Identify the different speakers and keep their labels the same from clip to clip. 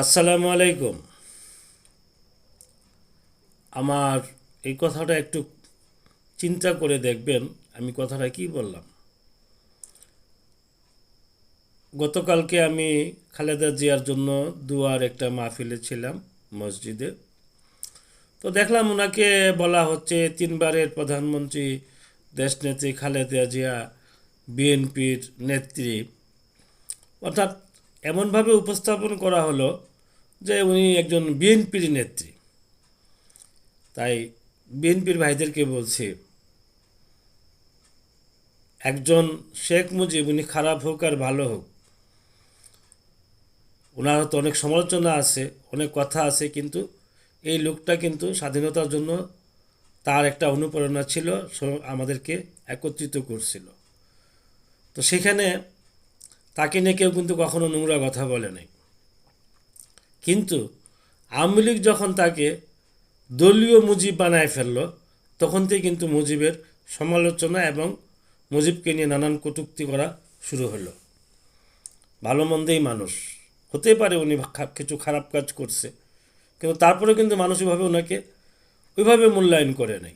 Speaker 1: আসসালামু আলাইকুম। আমার এই কথাটা একটু চিন্তা করে দেখবেন, আমি কথাটা কি বললাম? গতকালকে আমি খালেদা জিয়ার জন্য দুয়ার একটা মাহফিলে ছিলাম মসজিদে। তো দেখলাম ওনাকে বলা হচ্ছে তিনবারের প্রধানমন্ত্রী দেশনেত্রী খালেদা জিয়া বিএনপির নেত্রী। অর্থাৎ এমনভাবে উপস্থাপন করা হলো যে উনি একজন বিএনপির নেত্রী। তাই বিএনপির ভাইদেরকে বলছি, একজন শেখ মুজিব, উনি খারাপ হোক আর ভালো হোক ওনার হয়তো অনেক সমালোচনা আছে, অনেক কথা আছে, কিন্তু এই লোকটা কিন্তু স্বাধীনতার জন্য তার একটা অনুপ্রেরণা ছিল আমাদেরকে একত্রিত করছিল। তো সেখানে তাকে নিয়ে কেউ কিন্তু কখনো নোংরা কথা বলে নাই। কিন্তু আওয়ামী লীগ যখন তাকে দলীয় মুজিব বানায় ফেলল, তখন থেকে কিন্তু মুজিবের সমালোচনা এবং মুজিবকে নিয়ে নানান কটূক্তি করা শুরু হলো। ভালো মন্দেই মানুষ। হতে পারে উনি কিছু খারাপ কাজ করছে, কিন্তু তারপরে কিন্তু মানসিকভাবে ওনাকে ওইভাবে মূল্যায়ন করে নাই।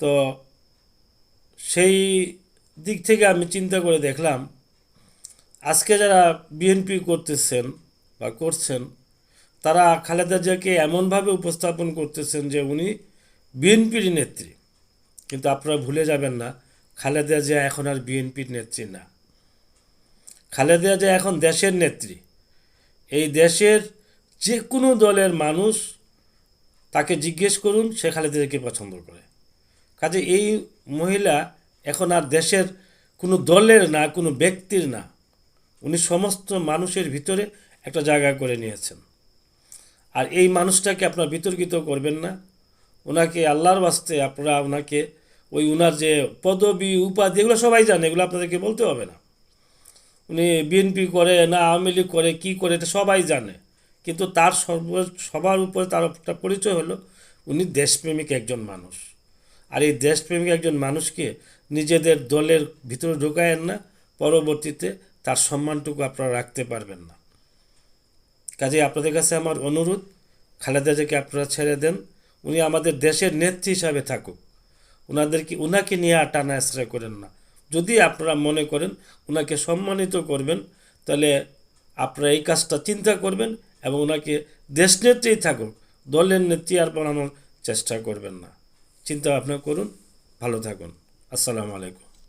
Speaker 1: তো সেই দিক থেকে আমি চিন্তা করে দেখলাম, আজকে যারা বিএনপি করতেছেন বা করছেন, তারা খালেদা জিয়াকে এমনভাবে উপস্থাপন করতেছেন যে উনি বিএনপির নেত্রী। কিন্তু আপনারা ভুলে যাবেন না, খালেদা জিয়া এখন আর বিএনপির নেত্রী না। খালেদা জিয়া এখন দেশের নেত্রী। এই দেশের যে কোনো দলের মানুষ তাকে জিজ্ঞেস করুন, সে খালেদা জিয়াকে পছন্দ করে। কাজে এই মহিলা এখন আর দেশের কোনো দলের না, কোনো ব্যক্তির না। উনি সমস্ত মানুষের ভিতরে একটা জায়গা করে নিয়েছেন। আর এই মানুষটাকে আপনারা বিতর্কিত করবেন না। ওনাকে আল্লাহর বাস্তে আপনারা ওনাকে ওই উনার যে পদবি, উপাধি, এগুলো সবাই জানে, এগুলো আপনাদেরকে বলতে হবে না। উনি বিএনপি করে, না আওয়ামী লীগ করে, কি করে, এটা সবাই জানে। কিন্তু তার সর্ব সবার উপরে তার একটা পরিচয় হলো, উনি দেশপ্রেমিক একজন মানুষ। আর এই দেশপ্রেমিক একজন মানুষকে নিজেদের দলের ভিতরে ঢোকায়েন না, পরবর্তীতে তার সম্মানটুকু আপনারা রাখতে পারবেন না। কাজে আপনাদের কাছে আমার অনুরোধ, খালেদা জিয়াকে আপনারা ছেড়ে দেন। উনি আমাদের দেশের নেত্রী হিসাবে থাকুক। ওনাদেরকে ওনাকে নিয়ে আর টানা আশ্রয় করেন না। যদি আপনারা মনে করেন ওনাকে সম্মানিত করবেন, তাহলে আপনারা এই কাজটা চিন্তা করবেন এবং ওনাকে দেশ নেত্রী থাকুক। দলের নেত্রী আর বানানোর চেষ্টা করবেন না। চিন্তা ভাবনা করুন, ভালো থাকুন। আসসালামু আলাইকুম।